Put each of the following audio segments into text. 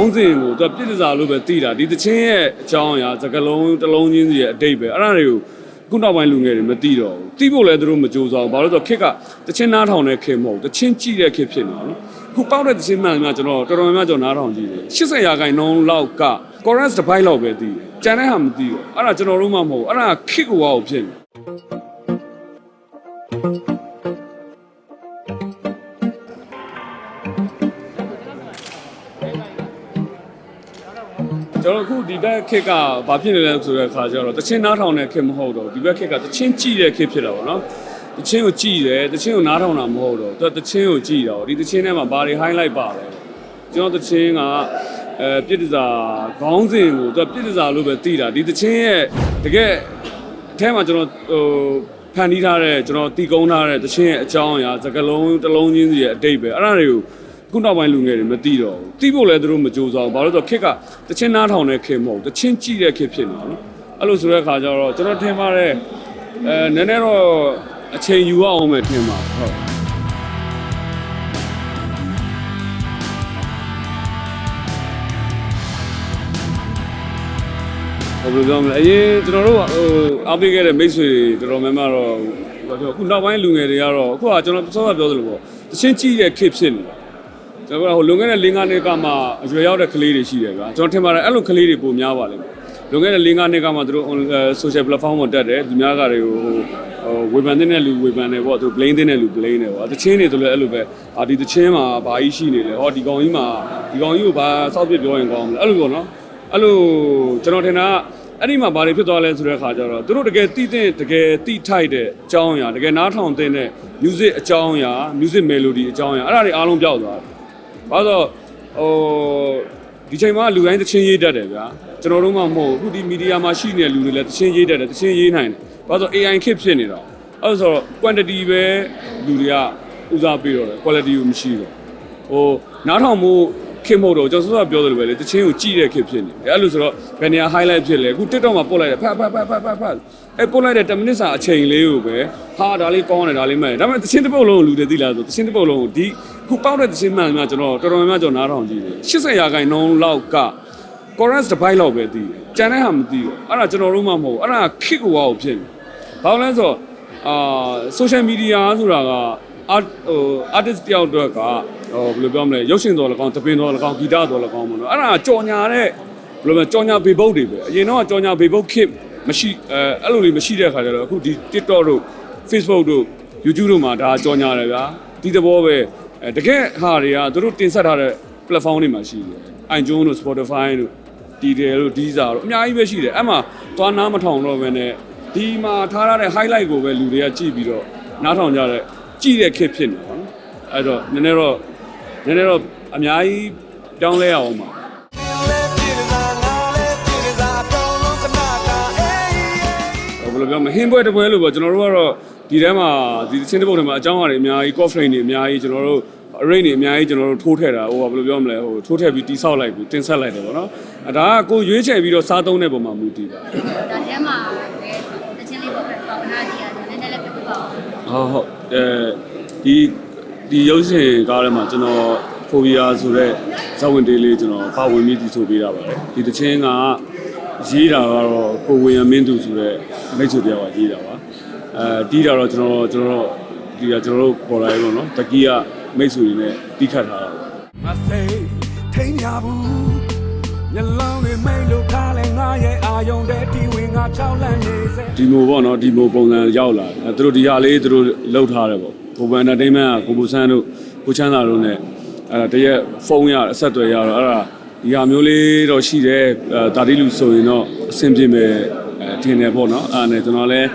င်းစဉ်ကိုသူကပြည့်စစာလို့ပဲသိတာဒီတချင်းရဲ့အကြောင်းအရာစကလုံးတစ်လုံးချင်းစီရဲ့အတိတ်ပဲအဲ့ဒါတွေကိုခုနောက်ပိုင်းလူငယ်တွေမသိတော့ဘူးသိဖို့လည်းသူတို့မကြိုးစားဘူးဘာလို့လဲဆိုတော့ခက်ကတချင်းနားထောင်တဲ့ခေတ်မဟုတ်ဘူးတချင်းကြည့်တဲ့ခေတ်ဖြစ်နေတာနော်ခုပေါက်တဲ့တချင်းမှန်များကျွန်တော်တော်တော်များများကျွန်တော်နားထောင်ကြည့်တယ်80ရာခိုင်နှုန်းလောက်က chorus တစ်ပိုင်းလောက်ပဲသိတယ်ကျန်တဲ့ဟာမသိဘူးအဲ့ဒါကျွန်တော်တို့မှမဟုတ်ဘူးအဲ့ဒါခက်ကိုဝါကိုဖြစ်နေ ကျွန်တော်အခုဒီဘက်ခက်ကဘာဖြစ်နေလဲဆိုတဲ့အခါကျတော့တချင်းနားထောင်တဲ့ခက်မဟုတ်တော့ဒီဘက်ခက်ကတချင်းကြည့်တဲ့ခက်ဖြစ်တာပေါ့နော်တချင်းကိုကြည့်တယ်တချင်းကိုနားထောင်တာမဟုတ်တော့သူကတချင်းကိုကြည့်တာပေါ့ဒီတချင်းထဲမှာဘာတွေ highlight ပါလဲကျွန်တော်တချင်းကအဲပြည့်တစားခေါင်းစဉ်ကိုသူကပြည့်တစားလို့ပဲသိတာဒီတချင်းရဲ့တကယ်အထဲမှာကျွန်တော်ဟိုဖန်တီးထားတဲ့ကျွန်တော်တီကုန်းထားတဲ့တချင်းရဲ့အကြောင်းအရာစကလုံးတစ်လုံးချင်းစီရဲ့အတိတ်ပဲအဲ့ဒါတွေကို ခုနောက်ပိုင်းလူငယ်တွေမသိတော့ဘူးသိဖို့လည်းသူတို့မကြိုးစားဘူးဘာလို့လဲဆိုတော့ခက်ကတချင်းနားထောင်တဲ့ခေတ်မဟုတ်ဘူးတချင်းကြည့်တဲ့ခေတ်ဖြစ်နေတာနော်အဲ့လိုဆိုတဲ့အခါကျတော့ကျွန်တော်ထင်ပါတယ်အဲနည်းနည်းတော့အချိန်ယူရအောင်မယ်ထင်ပါဟုတ်ဘယ်လိုပြောမလဲအရင်ကျွန်တော်တို့ဟိုအားပေးခဲ့တဲ့မိတ်ဆွေတွေတော်တော်များများတော့ဘာပြောအခုနောက်ပိုင်းလူငယ်တွေကတော့အခုကကျွန်တော်စောစောပြောသလိုပေါ့တချင်းကြည့်တဲ့ခေတ်ဖြစ်နေတာ ကျွန်တော်ကဟိုလွန်ခဲ့တဲ့၄-၅နှစ်ကမှအရွယ်ရောက်တဲ့ကလေးတွေရှိတယ်ဗျာကျွန်တော်ထင်ပါတယ်အဲ့လိုကလေးတွေပုံများပါလိမ့်မယ်လွန်ခဲ့တဲ့၄-၅နှစ်ကမှသူတို့ social platform ပေါ်တက်တယ်ဒီများကတွေကိုဟိုဝေဖန်တဲ့လူဝေဖန်တယ်ပေါ့သူ blame တဲ့လူ blame တယ်ပေါ့တချင်းတွေဆိုလည်းအဲ့လိုပဲအာဒီတချင်းမှာဘာကြီးရှိနေလဲဟောဒီကောင်ကြီးမှာဒီကောင်ကြီးကိုဘာစောက်ပြပြောရင်ကောင်းမလဲအဲ့လိုပေါ့နော်အဲ့လိုကျွန်တော်ထင်တာကအဲ့ဒီမှာဘာတွေဖြစ်သွားလဲဆိုတဲ့အခါကျတော့သူတို့တကယ်တိတဲ့တကယ်တိထိုက်တဲ့အကြောင်းအရာတကယ်နားထောင်တဲ့ music အကြောင်းအရာ music melody အကြောင်းအရာအဲ့ဒါတွေအားလုံးပျောက်သွားတယ် ဘာလို့ဟိုဒီချိန်မှာလူတိုင်းသချင်းရေးတတ်တယ်ဗျာကျွန်တော်တို့မှမဟုတ်ဘူးအခုဒီမီဒီယာမှာရှိနေတဲ့လူတွေလည်းသချင်းရေးတတ်တယ်သချင်းရေးနိုင်တယ်ဘာလို့ AI ခစ်ဖြစ်နေတော့အဲ့ဆိုတော့ quantity ပဲလူတွေကဦးစားပေးတော့တယ် quality ကိုမရှိတော့ဟိုနားထောင်မှု ခင်မဟုတ်တော့ကျွန်တော်စောစောပြောသလိုပဲလေတချင်းကိုကြည့်တဲ့ခစ်ဖြစ်နေတယ်အဲ့လိုဆိုတော့ဘယ်နေရာ highlight ဖြစ်လဲအခု TikTok မှာပို့လိုက်တယ်ဖတ်ဖတ်ဖတ်ဖတ်ဖတ်ဖတ်အဲ့ပို့လိုက်တဲ့10မိနစ်စာအချိန်လေးကိုပဲဟာဒါလေးကောင်းတယ်ဒါလေးမဲ့တယ်ဒါပေမဲ့တချင်းတစ်ပုတ်လုံးကိုလူတွေသိလားဆိုတချင်းတစ်ပုတ်လုံးကိုဒီခုပေါက်တဲ့တချင်းမှန်မှကျွန်တော်တော်တော်များများကျွန်တော်နားထောင်ကြည့်တယ်80ရာခိုင်နှုန်းလောက်က chorus တစ်ပိုင်းလောက်ပဲသိတယ်ကျန်တဲ့ဟာမသိဘူးအဲ့ဒါကျွန်တော်တို့မှမဟုတ်ဘူးအဲ့ဒါခစ်ကိုဝါကိုဖြစ်နေဘာလို့လဲဆိုတော့အာ social media ဆိုတာက art ဟို artist တယောက်အတွက်ကဟိုဘယ်လိုပြောမလဲရုပ်ရှင်တော်လည်းကောင်းတပင်တော်လည်းကောင်းဂီတတော်လည်းကောင်းမလို့အဲ့ဒါကြော်ညာတဲ့ဘယ်လိုလဲကြော်ညာဘေဘုတ်တွေပဲအရင်တော့ကြော်ညာဘေဘုတ်ခစ်မရှိအဲအဲ့လိုလေးမရှိတဲ့ခါကျတော့အခုဒီ TikTok တို့ Facebook တို့ YouTube တို့မှာဒါကြော်ညာတယ်ဗျာဒီသဘောပဲအဲတကယ်ဟာတွေကသူတို့တင်ဆက်ထားတဲ့ platform တွေမှာရှိတယ် iTunes တို့ Spotify တို့ Tidal တို့ Deezer တို့အများကြီးပဲရှိတယ်အဲ့မှာသွားနားမထောင်တော့ဘဲနဲ့ဒီမှာထားရတဲ့ highlight ကိုပဲလူတွေကကြည့်ပြီးတော့နားထောင်ကြတဲ့ ကြည့်တဲ့ခစ်ဖြစ်နေပါတော့အဲ့တော့နည်းနည်းတော့နည်းနည်းတော့အများကြီးပြောင်းလဲရအောင်ပါဟိုဘယ်လိုပြောမလဲဟင်းပွဲတစ်ပွဲလို့ပေါ့ကျွန်တော်တို့ကတော့ဒီထဲမှာဒီချင်းတစ်ပုတ်ထဲမှာအကြောင်းအရာတွေအများကြီး coffee တွေအများကြီးကျွန်တော်တို့ array တွေအများကြီးကျွန်တော်တို့ထိုးထည့်တာဟိုဘယ်လိုပြောမလဲဟိုထိုးထည့်ပြီးတိဆောက်လိုက်ပြီးတင်ဆက်လိုက်တယ်ပေါ့နော်အဲဒါကကိုရွေးချယ်ပြီးတော့စားသုံးတဲ့ပုံမှာမူတည်ပါဒါထဲမှာလည်းတချင်းလေးပုတ်ပဲပေါင်နာကြီးရတယ်နည်းနည်းလေးပြပြပါအောင် ဟုတ်ဟုတ်အဲဒီဒီရုပ်ရှင်ကားထဲမှာကျွန်တော်ဖိုဘီယာဆိုတဲ့ဇဝင်တေးလေးကျွန်တော်ပါဝင်ပြီးတည်ဆိုပေးတာပါတယ်ဒီတချင်းကရေးတာကတော့ကိုဝင်ရမင်းသူဆိုတဲ့မိတ်ဆွေတယောက်ကရေးတာပါအဲဒီတာတော့ကျွန်တော်ကျွန်တော်ဒီကကျွန်တော်တို့ပေါ်လာရေပေါ့နော်တကီးကမိတ်ဆွေတွေနဲ့တီးခတ်ထားတာပါမစိတ်ထိန်ရဘူးညလုံးတွေမိတ်လို့ထားလဲငါ ရဲ့အာယုံတဲ့ဒီဝင်ငါချောင်းလန့်နေစေ ဒီမိုပေါ့နော်ဒီမိုပုံစံရောက်လာတယ်အဲသူတို့ဒီဟာလေးသူတို့လှုပ်ထားတယ်ပေါ့ကိုဘန်တာတိမ့်မန်ကကိုဘူဆန်းတို့ကိုချမ်းသာတို့ ਨੇ အဲဒါတရက်ဖုန်းရအဆက်အသွယ်ရတော့အဲ့ဒါဒီဟာမျိုးလေးတော့ရှိတယ်အဲတာတိလူဆိုရင်တော့အဆင်ပြေမယ်အဲထင်တယ်ပေါ့နော်အဲ့ဒါနဲ့ကျွန်တော်လည်း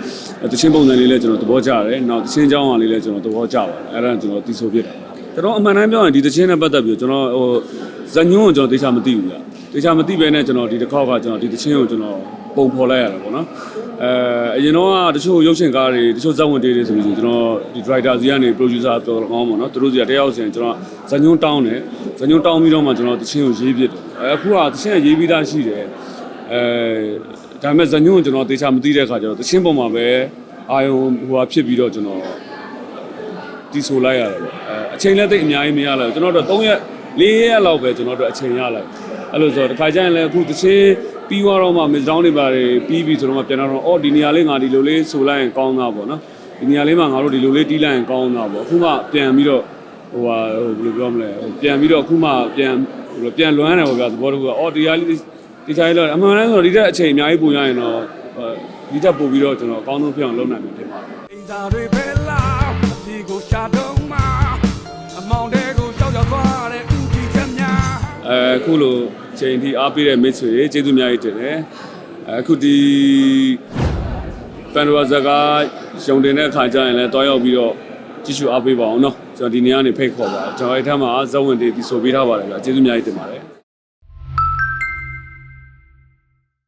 တချင်းပုံစံလေးလည်းကျွန်တော်သဘောကျတယ်နောက်တချင်းเจ้าဟာလေးလည်းကျွန်တော်သဘောကျပါတယ်အဲ့ဒါကျွန်တော်တီးဆိုဖြစ်တာကျွန်တော်အမှန်တမ်းပြောရင်ဒီတချင်းနဲ့ပတ်သက်ပြီးကျွန်တော်ဟိုဇညွန်းကိုကျွန်တော်သေချာမသိဘူးဗျ သေချာမသိဘဲနဲ့ကျွန်တော်ဒီတစ်ခေါက်ကကျွန်တော်ဒီတချင်းကိုကျွန်တော်ပုံဖော်လိုက်ရတာပေါ့နော်အဲအရင်တော့ကတချို့ရုပ်ရှင်ကားတွေတချို့ဇက်ဝင်တေးတွေဆိုလို့ကျွန်တော်ဒီ writer စီကနေ producer ပြောတော့ကောင်းပေါ့နော်သူတို့စီကတယောက်စီရင်ကျွန်တော်ဇညွန်းတောင်းတယ်ဇညွန်းတောင်းပြီးတော့မှကျွန်တော်တချင်းကိုရေးပြစ်တယ်အဲအခုကတချင်းကရေးပြီးသားရှိတယ်အဲဒါပေမဲ့ဇညွန်းကိုကျွန်တော်သေချာမသိတဲ့အခါကျတော့တချင်းပုံမှာပဲအာယုံဟိုဟာဖြစ်ပြီးတော့ကျွန်တော်တီးဆိုလိုက်ရတယ်ပေါ့အဲအချိန်လည်းသိပ်အများကြီးမရလိုက်ဘူးကျွန်တော်တို့3ရက်4ရက်လောက်ပဲကျွန်တော်တို့အချိန်ရလိုက် အဲ့လိုဆိုတော့တစ်ခါကျရင်လည်းအခုတချင်းပြီးသွားတော့မှ miss down တွေပါတယ်ပြီးပြီဆိုတော့မှပြန်တော့အော်ဒီနေရာလေးငါဒီလိုလေးဆိုလိုက်ရင်ကောင်းတာပေါ့နော်ဒီနေရာလေးမှာငါတို့ဒီလိုလေးတီးလိုက်ရင်ကောင်းတာပေါ့အခုမှပြန်ပြီးတော့ဟိုဟာဟိုဘယ်လိုပြောမလဲဟိုပြန်ပြီးတော့အခုမှပြန်ဟိုပြန်လွမ်းတယ်ပေါ့ဗျာသဘောတကူကအော်ဒီဟာလေးဒီချိုင်းလို့အမှန်တမ်းဆိုတော့ဒီတက်အချိန်အများကြီးပုံရရင်တော့ဒီတက်ပို့ပြီးတော့ကျွန်တော်အကောင်းဆုံးဖြစ်အောင်လုပ်နိုင်မှာဖြစ်ပါတယ်အိမ်သာတွေပဲလားအပြေကိုရှာတော့မှအမောင်တဲကိုရှောက်ရောက်သွားတဲ့ဥတီချက်များအဲအခုလို ချိန်ထိအားပေးတဲ့မိတ်ဆွေတွေကျေးဇူးများကြီးတင်တယ်အဲအခုဒီပန်ဒရာဇကာရုံတင်တဲ့အခါကျရင်လည်းတွားရောက်ပြီးတော့ကြည့်ရှုအားပေးပါအောင်เนาะကျွန်တော်ဒီနေ့ကနေဖိတ်ခေါ်ပါကျွန်တော်အဲ့ထက်မှာဇဝင်တွေဒီဆိုပေးထားပါတယ်ဗျာကျေးဇူးများကြီးတင်ပါတယ်